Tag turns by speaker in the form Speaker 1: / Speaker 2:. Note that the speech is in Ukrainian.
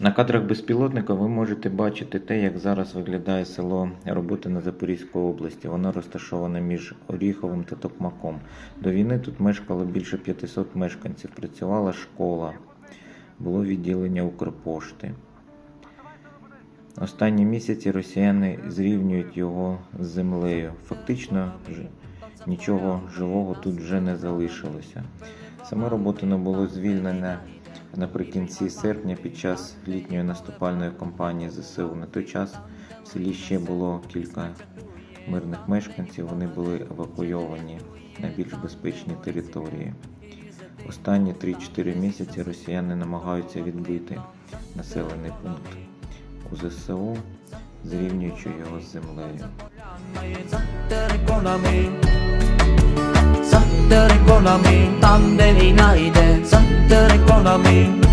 Speaker 1: На кадрах безпілотника ви можете бачити те, як зараз виглядає село Роботине Запорізької області. Воно розташоване між Оріховим та Токмаком. До війни тут мешкало більше 500 мешканців. Працювала школа, було відділення Укрпошти. Останні місяці росіяни зрівнюють його з землею. Фактично нічого живого тут вже не залишилося. Саме Роботино було звільнене наприкінці серпня під час літньої наступальної кампанії ЗСУ. На той час в селі ще було кілька мирних мешканців. Вони були евакуйовані на більш безпечні території. Останні 3-4 місяці росіяни намагаються відбити населений пункт у ЗСУ, зрівнюючи його з землею.
Speaker 2: con a me, tan de mi naide, sante con a me.